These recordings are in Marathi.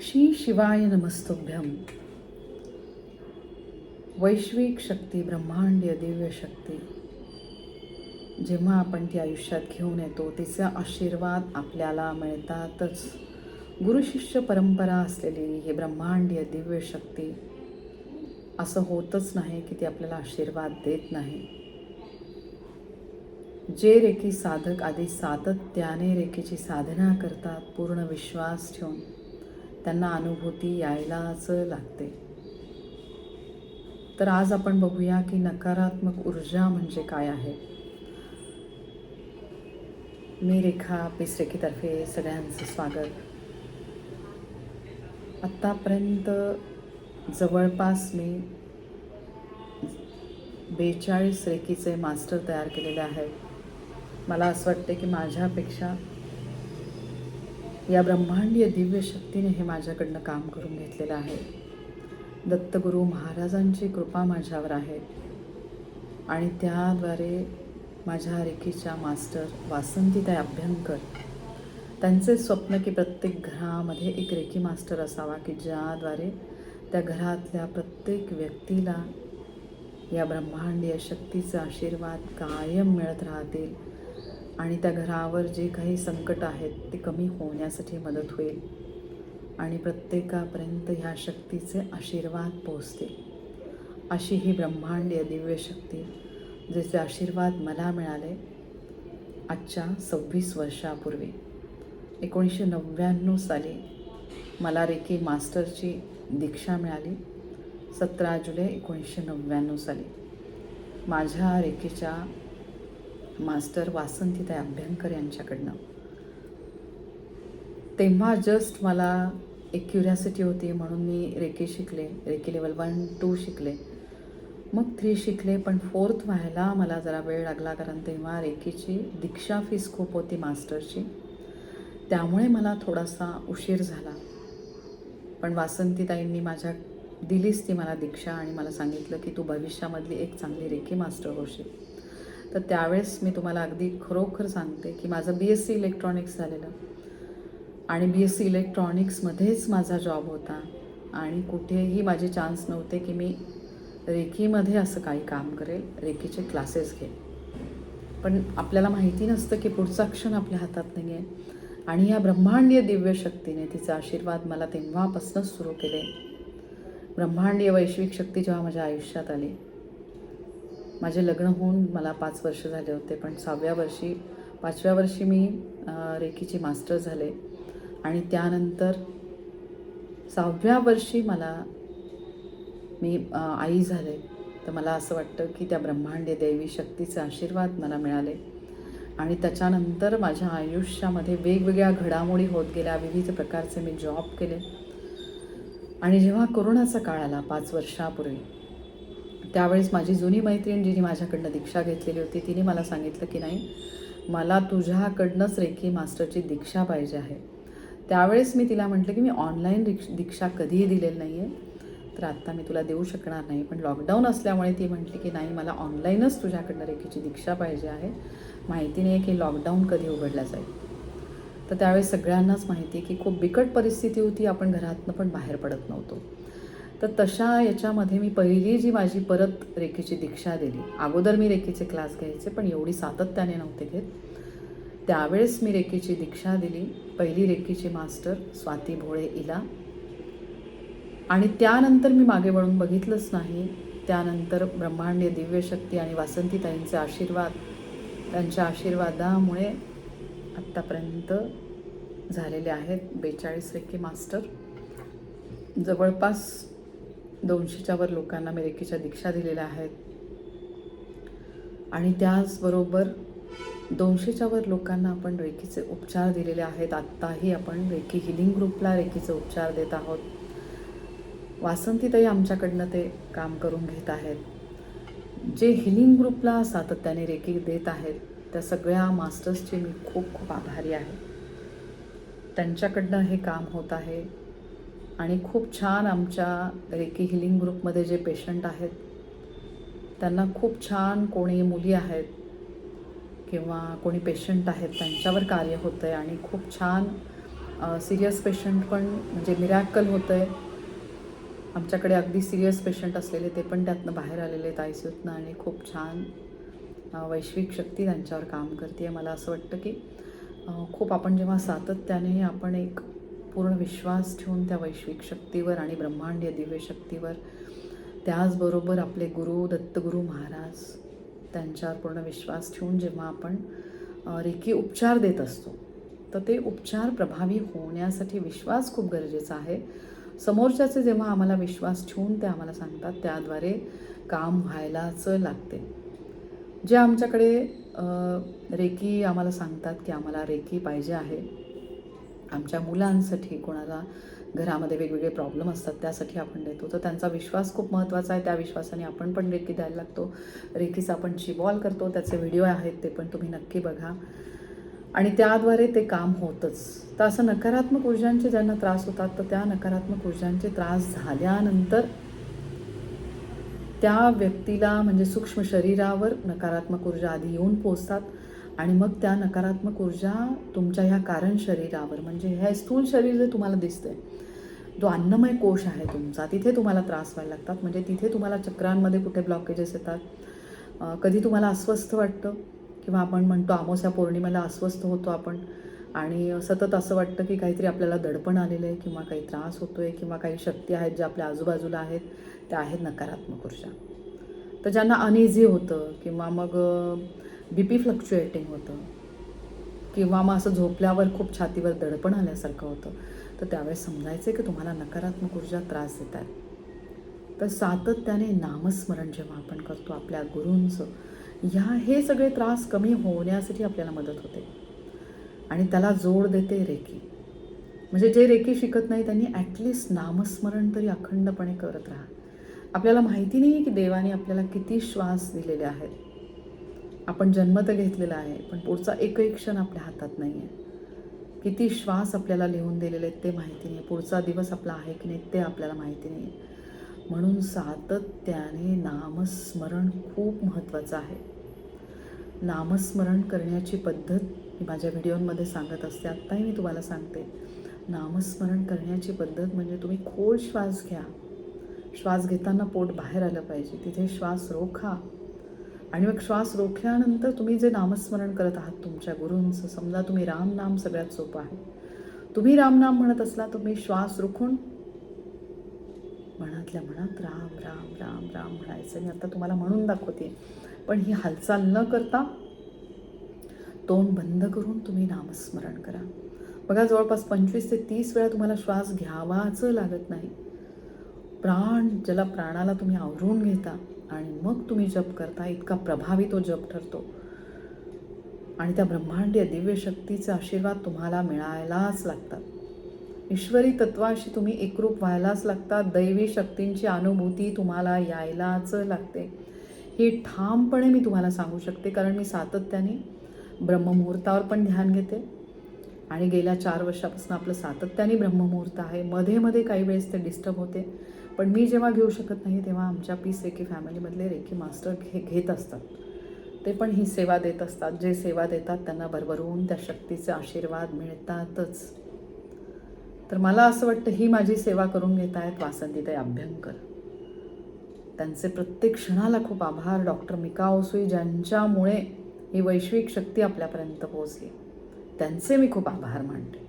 श्री शिवाय नमस्तुभ्यम। वैश्विक शक्ती ब्रह्मांडीय दिव्य शक्ती। जेव्हा आपण ती आयुष्यात घेऊन येतो तिचा आशीर्वाद आपल्याला मिळतातच. गुरुशिष्य परंपरा असलेली ही ब्रह्मांडीय दिव्य शक्ती असं होतच नाही की ती आपल्याला आशीर्वाद देत नाही. जे रेखी साधक आधी सातत्याने रेखीची साधना करतात पूर्ण विश्वास ठेवून त्यांना अनुभूती यायलाच लागते. तर आज आपण बघूया की नकारात्मक ऊर्जा म्हणजे काय आहे. मी रेखा पिसरेखीतर्फे सगळ्यांचं स्वागत. आत्तापर्यंत जवळपास मी बेचाळीस रेखीचे मास्टर तयार केलेले आहेत. मला असं वाटते की माझ्यापेक्षा या ब्रह्मांडीय दिव्य शक्तीने हे माझ्याकडनं काम करून घेतलेलं आहे. दत्तगुरू महाराजांची कृपा माझ्यावर आहे. आणि त्याद्वारे माझ्या रेखीच्या मास्टर वासंतीताई अभ्यंकर त्यांचे स्वप्न की प्रत्येक घरामध्ये एक रेखी मास्टर असावा की ज्याद्वारे त्या घरातल्या प्रत्येक व्यक्तीला या ब्रह्मांडीय शक्तीचा आशीर्वाद कायम मिळत राहतील आणि त्या घरावर जे काही संकट आहेत ते कमी होण्यासाठी मदत होईल. आणि प्रत्येकापर्यंत ह्या शक्तीचे आशीर्वाद पोहोचतील. अशी ही ब्रह्मांडीय दिव्य शक्ती ज्याचे आशीर्वाद मला मिळाले आजच्या सव्वीस वर्षापूर्वी. एकोणीसशे नव्याण्णव साली मला रेकी मास्टरची दीक्षा मिळाली सतरा जुलै एकोणीसशे नव्याण्णव साली. माझ्या रेकीच्या मास्टर वासंतीताई अभ्यंकर यांच्याकडनं. तेव्हा जस्ट मला एक क्युरियासिटी होती म्हणून मी रेकी शिकले. रेकी लेवल वन टू शिकले. मग थ्री शिकले पण फोर्थ व्हायला मला जरा वेळ लागला कारण तेव्हा रेकीची दीक्षा फीस खूप होती मास्टरची. त्यामुळे मला थोडासा उशीर झाला. पण वासंतीताईंनी माझ्या दिलीच ती मला दीक्षा आणि मला सांगितलं की तू भविष्यामधली एक चांगली रेखी मास्टर होशील. तर त्यावेळेस मी तुम्हाला अगदी खरोखर सांगते की माझं बी एस सी इलेक्ट्रॉनिक्स झालेलं. आणि बी एस सी इलेक्ट्रॉनिक्समध्येच माझा जॉब होता. आणि कुठेही माझे चान्स नव्हते की मी रेखीमध्ये असं काही काम करेल रेखीचे क्लासेस घे पण आपल्याला माहिती नसतं की पुढचा क्षण आपल्या हातात नाही आहे आणि या ब्रह्मांडीय दिव्य शक्तीने तिचा आशीर्वाद मला तेव्हापासूनच सुरू केले. ब्रह्मांडीय वैश्विक शक्ती जेव्हा माझ्या आयुष्यात आली माझे लग्न होऊन मला पाच वर्ष झाले होते पण सहाव्या वर्षी पाचव्या वर्षी मी रेखीचे मास्टर झाले. आणि त्यानंतर सहाव्या वर्षी मला मी आई झाले. तर मला असं वाटतं की त्या ब्रह्मांडीय दैवी शक्तीचे आशीर्वाद मला मिळाले. आणि त्याच्यानंतर माझ्या आयुष्यामध्ये वेगवेगळ्या घडामोडी होत गेल्या विविध प्रकारचे मी जॉब केले. आणि जेव्हा कोरोनाचा काळ आला पाच वर्षापूर्वी त्यावेळेस माझी जुनी मैत्रीण जिने माझ्याकडनं दीक्षा घेतलेली होती तिने मला सांगितलं की नाही मला तुझ्याकडनंच रेखी मास्टरची दीक्षा पाहिजे आहे. त्यावेळेस मी तिला म्हटलं की मी ऑनलाईन रिक्ष दीक्षा कधीही दिलेली नाही आहे तर आत्ता मी तुला देऊ शकणार नाही. पण लॉकडाऊन असल्यामुळे ती म्हटली की नाही मला ऑनलाईनच तुझ्याकडनं रेखीची दीक्षा पाहिजे आहे. माहिती नाही की लॉकडाऊन कधी उघडला जाईल. तर त्यावेळेस सगळ्यांनाच माहिती आहे की खूप बिकट परिस्थिती होती. आपण घरातनं पण बाहेर पडत नव्हतो. तर तशा याच्यामध्ये मी पहिली जी माझी परत रेखेची दीक्षा दिली अगोदर मी रेखेचे क्लास घ्यायचे पण एवढी सातत्याने नव्हते घेत. त्यावेळेस मी रेखेची दीक्षा दिली पहिली रेखेची मास्टर स्वाती भोळे इला. आणि त्यानंतर मी मागे वळून बघितलंच नाही त्यानंतर ब्रह्मांडीय दिव्यशक्ती आणि वासंतीताईंचे आशीर्वाद त्यांच्या आशीर्वादामुळे आत्तापर्यंत झालेले आहेत बेचाळीस रेखे मास्टर. जवळपास दोनशेच्या वर लोकांना मी रेखीच्या दीक्षा दिलेल्या आहेत. आणि त्याचबरोबर दोनशेच्या वर लोकांना आपण रेखीचे उपचार दिलेले आहेत. आत्ताही आपण रेखी हिलिंग ग्रुपला रेखीचे उपचार देत आहोत. वासंतीताई आमच्याकडनं ते काम करून घेत आहेत. जे हिलिंग ग्रुपला सातत्याने रेखी देत आहेत त्या सगळ्या मास्टर्सचे मी खूप खूप आभारी आहे. त्यांच्याकडनं हे काम होत आहे. आणि खूप छान आमच्या रेकी हिलिंग ग्रुपमध्ये जे पेशंट आहेत त्यांना खूप छान कोणी मुली आहेत किंवा कोणी पेशंट आहेत त्यांच्यावर कार्य होतं आहे आणि खूप छान सिरियस पेशंट पण म्हणजे मिरॅकल होतं आहे आमच्याकडे अगदी सिरियस पेशंट असलेले ते पण त्यातनं बाहेर आलेले आहेत आय सी यूतनं आणि खूप छान वैश्विक शक्ती त्यांच्यावर काम करते आहे मला असं वाटतं की खूप आपण जेव्हा सातत्याने आपण एक पूर्ण विश्वास ठेवून त्या वैश्विक शक्तीवर आणि ब्रह्मांडीय दिव्य शक्तीवर त्याचबरोबर आपले गुरु दत्तगुरू महाराज त्यांच्यावर पूर्ण विश्वास ठेवून जेव्हा आपण रेखी उपचार देत असतो तर ते उपचार प्रभावी होण्यासाठी विश्वास खूप गरजेचा आहे. समोरच्याचे जेव्हा आम्हाला विश्वास ठेवून ते आम्हाला सांगतात त्याद्वारे काम व्हायलाच लागते. जे आमच्याकडे रेकी आम्हाला सांगतात की आम्हाला रेकी पाहिजे आहे आमच्या मुलांसाठी कोणाला घरामध्ये वेगवेगळे प्रॉब्लेम असतात त्यासाठी आपण देतो. तर त्यांचा विश्वास खूप महत्त्वाचा आहे. त्या विश्वासाने आपण पण रेकी द्यायला लागतो. रेकीचा आपण शिबॉल करतो. त्याचे व्हिडिओ आहेत ते पण तुम्ही नक्की बघा. आणि त्याद्वारे ते काम होतंच. तर असं नकारात्मक ऊर्जांचे ज्यांना त्रास होतात तर त्या नकारात्मक ऊर्जांचे त्रास झाल्यानंतर त्या व्यक्तीला म्हणजे सूक्ष्म शरीरावर नकारात्मक ऊर्जा आधी येऊन पोचतात आणि मग त्या नकारात्मक ऊर्जा तुमच्या ह्या कारण शरीरावर म्हणजे ह्या स्थूल शरीर जे तुम्हाला दिसतंय जो अन्नमय कोश आहे तुमचा तिथे तुम्हाला त्रास व्हायला लागतात. म्हणजे तिथे तुम्हाला चक्रांमध्ये कुठे ब्लॉकेजेस येतात. कधी तुम्हाला अस्वस्थ वाटतं किंवा आपण म्हणतो अमावस्या पौर्णिमेला अस्वस्थ होतो आपण आणि सतत असं वाटतं की काहीतरी आपल्याला दडपण आलेलं आहे किंवा काही त्रास होतो आहे किंवा काही शक्ती आहेत ज्या आपल्या आजूबाजूला आहेत त्या आहेत नकारात्मक ऊर्जा. तर ज्यांना अनइझी होतं किंवा मग बी पी फ्लक्च्युएटिंग होतं. किंवा मग असं झोपल्यावर खूप छातीवर दडपण आल्यासारखं होतं. तर त्यावेळेस समजायचं की तुम्हाला नकारात्मक ऊर्जा त्रास देत आहे तर सातत्याने नामस्मरण जेव्हा आपण करतो आपल्या गुरूंचं ह्या हे सगळे त्रास कमी होण्यासाठी आपल्याला मदत होते. आणि त्याला जोड देते रेकी म्हणजे जे रेकी शिकत नाही त्यांनी ॲटलिस्ट नामस्मरण तरी अखंडपणे करत राहा. आपल्याला माहिती नाही आहे की देवाने आपल्याला किती श्वास दिलेले आहेत. आपण जन्म तर घेतलेला आहे पण पुढचा एकही क्षण आपल्या हातात नाही आहे किती श्वास आपल्याला लिहून दिलेले आहेत ते माहिती नाही. पुढचा दिवस आपला आहे की नाही ते आपल्याला माहिती नाही. म्हणून सातत्याने नामस्मरण खूप महत्त्वाचं आहे. नामस्मरण करण्याची पद्धत मी माझ्या व्हिडिओमध्ये सांगत असते. आत्ताही मी तुम्हाला सांगते. नामस्मरण करण्याची पद्धत म्हणजे तुम्ही खोल श्वास घ्या. श्वास घेताना पोट बाहेर आलं पाहिजे. तिथे श्वास रोखा. आणि मग श्वास रोखल्यानंतर तुम्ही जे नामस्मरण करत आहात तुमच्या गुरूंचं समजा तुम्ही रामनाम सगळ्यात सोपं आहे. तुम्ही रामनाम म्हणत असला तुम्ही श्वास रोखून मनातल्या मनात राम राम राम राम म्हणायचं. मी आता तुम्हाला म्हणून दाखवते. पण ही हालचाल न करता तोंड बंद करून तुम्ही नामस्मरण करा. बघा जवळपास पंचवीस ते तीस वेळा तुम्हाला श्वास घ्यावाच लागत नाही. प्राण ज्याला प्राणाला तुम्ही आवरून घेता आणि मग तुम्ही जप करता इतका प्रभावी तो जप ठरतो. आणि त्या ब्रह्मांडीय दिव्य शक्तीचे आशीर्वाद तुम्हाला मिळायलाच लागतात. ईश्वरी तत्वाशी तुम्ही एकरूप व्हायलाच लागतात दैवी शक्तींची अनुभूती तुम्हाला यायलाच लागते. हे ठामपणे मी तुम्हाला सांगू शकते कारण मी सातत्याने ब्रह्ममुहूर्तावर पण ध्यान घेते. आणि गेल्या चार वर्षापासून आपलं सातत्याने ब्रह्ममुहूर्त आहे. मध्ये मध्ये काही वेळेस ते डिस्टर्ब होते. पण मी जेव्हा घेऊ शकत नाही तेव्हा आमच्या पीस रेखी फॅमिलीमधले रेखी मास्टर घे घेत असतात. ते पण ही सेवा देत असतात. जे सेवा देतात त्यांना भरभरून त्या शक्तीचे आशीर्वाद मिळतातच. तर मला असं वाटतं ही माझी सेवा करून घेत आहेत वासंतीताई अभ्यंकर. त्यांचे प्रत्येक क्षणाला खूप आभार. डॉक्टर मिका ओसुई ज्यांच्यामुळे ही वैश्विक शक्ती आपल्यापर्यंत पोहोचली. त्यांचे मी खूप आभार मानते.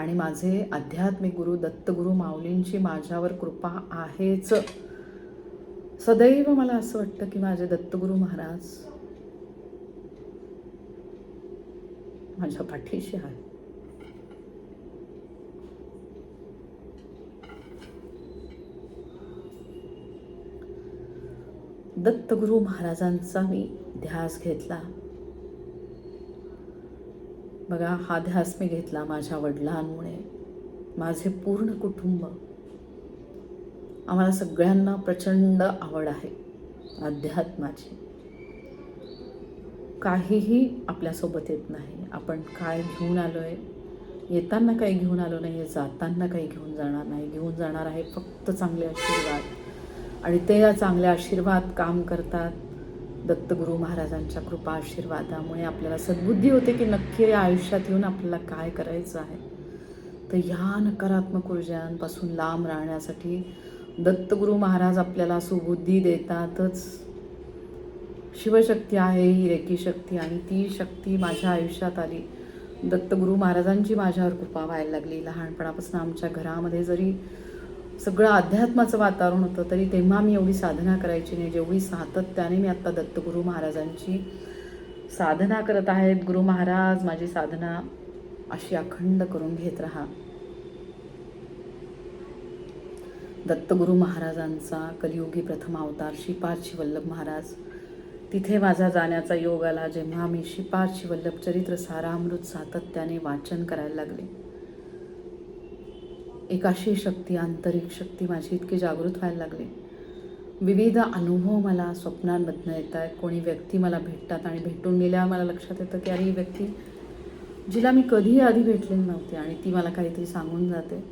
आणि माझे आध्यात्मिक गुरु दत्तगुरु माऊलींची माझ्यावर कृपा आहेच. सदैव मला असं वाटतं की माझे दत्तगुरु महाराज माझ्या पाठीशी आहे दत्तगुरु महाराजांचा मी ध्यास घेतला. बघा हा ध्यास मी घेतला माझ्या वडिलांमुळे. माझे पूर्ण कुटुंब. आम्हाला सगळ्यांना प्रचंड आवड आहे अध्यात्माची. काहीही आपल्यासोबत येत नाही. आपण काय घेऊन आलो आहे येताना काही घेऊन आलो नाही जाताना काही घेऊन जाणार नाही. घेऊन जाणार आहे फक्त चांगले आशीर्वाद. आणि ते या चांगले आशीर्वाद काम करतात. दत्तगुरू महाराजांच्या कृपा आशीर्वादामुळे आपल्याला सद्बुद्धी होते की नक्की या आयुष्यात येऊन आपल्याला काय करायचं आहे. तर ह्या नकारात्मक ऊर्जांपासून लांब राहण्यासाठी दत्तगुरू महाराज आपल्याला सुबुद्धी देतातच. शिवशक्ती आहे ही रेकी शक्ती आणि ती शक्ती माझ्या आयुष्यात आली. दत्तगुरू महाराजांची माझ्यावर कृपा व्हायला लागली. लहानपणापासून आमच्या घरामध्ये जरी सगळं अध्यात्माचं वातावरण होतं तरी तेव्हा मी एवढी साधना करायची नाही जेवढी सातत्याने मी आत्ता दत्तगुरू महाराजांची साधना करत आहेत. गुरु महाराज माझी साधना अशी अखंड करून घेत राहा. दत्तगुरू महाराजांचा कलियुगी प्रथम अवतार श्रीपाद वल्लभ महाराज. तिथे माझा जाण्याचा योग आला जेव्हा मी श्रीपाद वल्लभ चरित्र सारामृत सातत्याने वाचन करायला लागले. एक अशी शक्ती आंतरिक शक्ती माझी इतकी जागृत व्हायला लागली. विविध अनुभव मला स्वप्नांमधनं येत आहेत कोणी व्यक्ती मला भेटतात आणि भेटून गेल्यावर मला लक्षात येतं की अरे ही व्यक्ती जिला मी कधीही आधी भेटलेली नव्हती आणि ती मला काहीतरी सांगून जाते.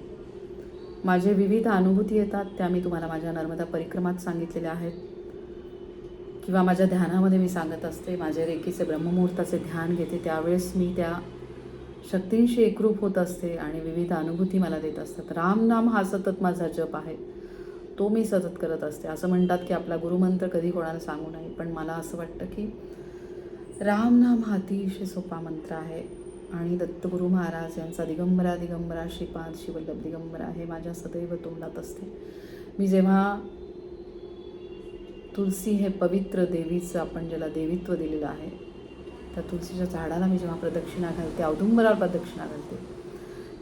माझे विविध अनुभूती येतात त्या मी तुम्हाला माझ्या नर्मदा परिक्रमात सांगितलेल्या आहेत. किंवा माझ्या ध्यानामध्ये मी सांगत असते माझे रेकीचे ब्रह्ममुहूर्ताचे ध्यान घेते त्यावेळेस मी त्या शक्तींशी एकरूप होत असते आणि विविध अनुभूती मला देत असतात. रामनाम हा सतत माझा जप आहे. तो मी सतत करत असते. असं म्हणतात की आपला गुरुमंत्र कधी कोणाला सांगू नये पण मला असं वाटतं की रामनाम हा अतिशय सोपा मंत्र आहे आणि दत्तगुरू महाराज यांचा दिगंबरा दिगंबरा श्रीपाद शिवल्लभ दिगंबरा हे माझ्या सदैव तोंडात असते. मी जेव्हा तुलसी हे पवित्र देवीचं आपण ज्याला देवीत्व दिलेलं आहे त्या तुलसीच्या झाडाला मी जेव्हा प्रदक्षिणा घालते औदुंबरावर प्रदक्षिणा घालते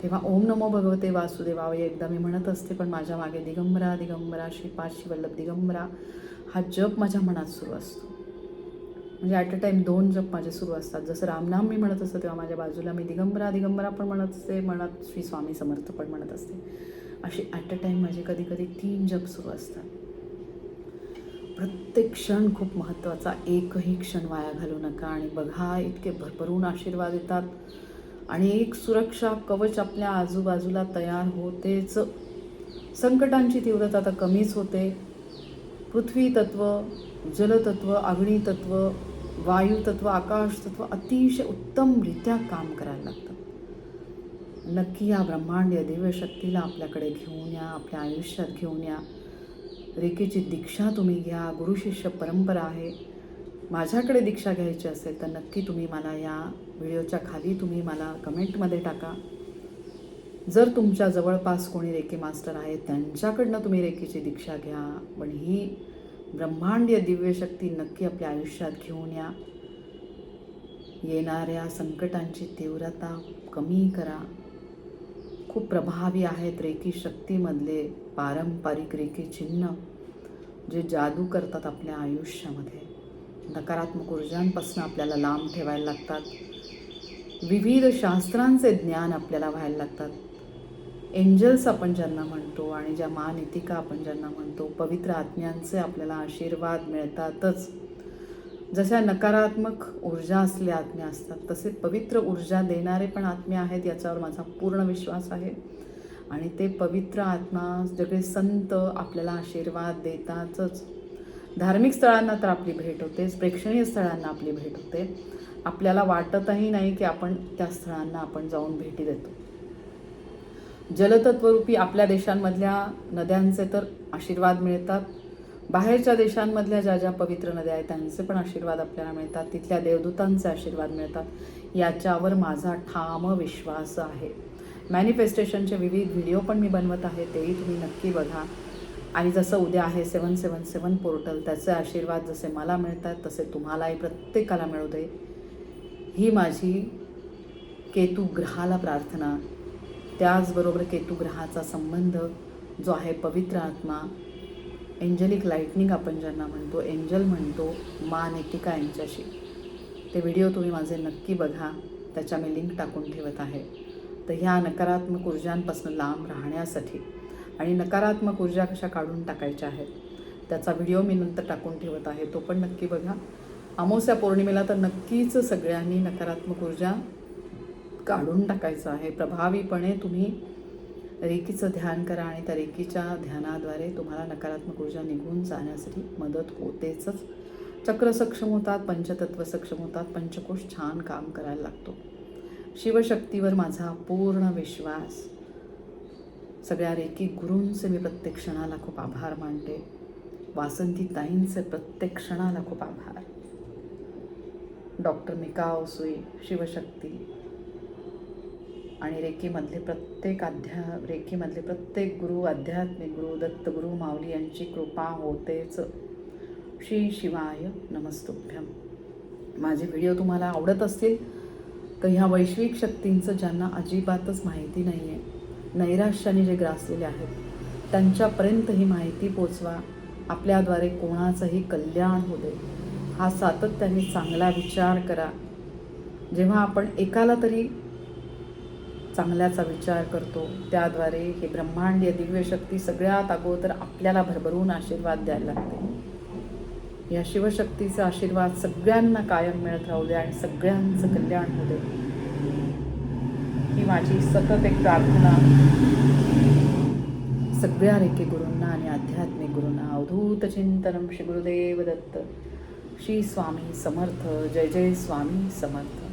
तेव्हा ओम नमो भगवते वासुदेवा हे एकदा मी म्हणत असते पण माझ्या मागे दिगंबरा दिगंबरा श्रीपाद शिवल्लभ दिगंबरा. हा जप माझ्या मनात सुरू असतो. म्हणजे ॲट अ टाईम दोन जप माझे सुरू असतात. जसं रामनाम मी म्हणत असतो तेव्हा माझ्या बाजूला मी दिगंबरा दिगंबरा पण म्हणत असते म्हणत श्री स्वामी समर्थ पण म्हणत असते. अशी ॲट अ टाईम माझे कधी कधी तीन जप सुरू असतात. प्रत्येक क्षण खूप महत्त्वाचा. एकही क्षण वाया घालू नका आणि बघा इतके भरभरून आशीर्वाद येतात. आणि एक सुरक्षा कवच आपल्या आजूबाजूला तयार होतेच. संकटांची तीव्रता आता कमीच होते. पृथ्वी तत्व जलतत्व अग्नितत्व वायुतत्व आकाशतत्व अतिशय उत्तमरित्या काम करायला लागतं नक्की या ब्रह्मांडीय या दिव्यशक्तीला आपल्याकडे घेऊन या आपल्या आयुष्यात घेऊन या. रेखेची दीक्षा तुम्ही घ्या गुरुशिष्य परंपरा आहे. माझ्याकडे दीक्षा घ्यायची असेल तर नक्की तुम्ही मला या व्हिडिओच्या खाली तुम्ही मला कमेंटमध्ये टाका. जर तुमच्या जवळपास कोणी रेकी मास्टर आहेत त्यांच्याकडनं तुम्ही रेकीची दीक्षा घ्या पण ही ब्रह्मांडीय दिव्यशक्ती नक्की आपल्या आयुष्यात घेऊन या. येणाऱ्या संकटांची तीव्रता कमी करा. खूप प्रभावी आहेत रेखी शक्तीमधले पारंपरिक रेखी चिन्ह जे जादू करतात आपल्या आयुष्यामध्ये. नकारात्मक ऊर्जांपासून आपल्याला लांब ठेवायला लागतात. विविध शास्त्रांचे ज्ञान आपल्याला व्हायला लागतात. एंजल्स आपण ज्यांना म्हणतो आणि ज्या महानितिका आपण ज्यांना म्हणतो पवित्र आत्म्यांचे आपल्याला आशीर्वाद मिळतातच. जशा नकारात्मक ऊर्जा असल्या आत्म्या असतात तसे पवित्र ऊर्जा देणारे पण आत्मे आहेत याच्यावर माझा पूर्ण विश्वास आहे. आणि ते पवित्र आत्मा सगळे संत आपल्याला आशीर्वाद देतातच. धार्मिक स्थळांना तर आपली भेट होतेच प्रेक्षणीय स्थळांना आपली भेट होते. आपल्याला वाटतही नाही की आपण त्या स्थळांना आपण जाऊन भेटी देतो. जलतत्वरूपी आपल्या देशांमधल्या नद्यांचे तर आशीर्वाद मिळतात. बाहेरच्या देशांमधल्या ज्या ज्या पवित्र नद्या आहेत त्यांचे पण आशीर्वाद आपल्याला मिळतात. तिथल्या देवदूतांचे आशीर्वाद मिळतात. याच्यावर माझा ठाम विश्वास आहे. मॅनिफेस्टेशनचे विविध व्हिडिओ पण मी बनवत आहे तेही तुम्ही नक्की बघा. आणि जसं उद्या आहे सेवन सेवन सेवन पोर्टल त्याचे आशीर्वाद जसे मला मिळतात तसे तुम्हालाही प्रत्येकाला मिळू दे. ही माझी केतू ग्रहाला प्रार्थना. त्याचबरोबर केतू ग्रहाचा संबंध जो आहे पवित्र आत्मा एंजलिक लाईटनिंग आपण ज्यांना म्हणतो एंजल म्हणतो मा नेतिका यांच्याशी. ते व्हिडिओ तुम्ही माझे नक्की बघा त्याच्या मी लिंक टाकून ठेवत आहे. तर ह्या नकारात्मक ऊर्जांपासून लांब राहण्यासाठी आणि नकारात्मक ऊर्जा कशा काढून टाकायच्या आहेत त्याचा व्हिडिओ मी नंतर टाकून ठेवत आहे तो पण नक्की बघा. अमावस्या पौर्णिमेला तर नक्कीच सगळ्यांनी नकारात्मक ऊर्जा काढून टाकायचं आहे. प्रभावीपणे तुम्ही रेकीचं ध्यान करा आणि त्या रेकीच्या ध्यानाद्वारे तुम्हाला नकारात्मक ऊर्जा निघून जाण्यासाठी मदत होतेच. चक्र सक्षम होतात पंचतत्व सक्षम होतात पंचकोश छान काम करायला लागतो. शिवशक्तीवर माझा पूर्ण विश्वास. सगळ्या रेकी गुरूंचे मी प्रत्येक क्षणाला खूप आभार मानते. वासंती ताईंचे प्रत्येक क्षणाला खूप आभार. डॉक्टर मिकाव सुई शिवशक्ती. आणि रेकीमधले प्रत्येक अध्या रेकीमधले प्रत्येक गुरु आध्यात्मिक गुरु दत्तगुरु माऊली यांची कृपा होतेच. श्री शिवाय नमस्तुभ्यम. माझे व्हिडिओ तुम्हाला आवडत असतील तर ह्या वैश्विक शक्तींचं ज्यांना अजिबातच माहिती नाही आहे नैराश्याने जे ग्रासलेले आहेत त्यांच्यापर्यंत ही माहिती पोचवा. आपल्याद्वारे कोणाचंही कल्याण हो दे. हा सातत्याने चांगला विचार करा. जेव्हा आपण एकाला तरी चांगल्याचा विचार करतो. त्याद्वारे हे ब्रह्मांडीय दिव्य शक्ती सगळ्यात अगोदर आपल्याला भरभरून आशीर्वाद द्यायला लागते. या शिवशक्तीचा आशीर्वाद सगळ्यांना कायम मिळत राहू दे आणि सगळ्यांचं कल्याण होऊ दे. ही माझी सतत एक प्रार्थना. सगळ्या रेखे गुरूंना आणि आध्यात्मिक गुरूंना अवधूत चिंतनम श्री गुरुदेव दत्त. श्री स्वामी समर्थ. जय जय स्वामी समर्थ.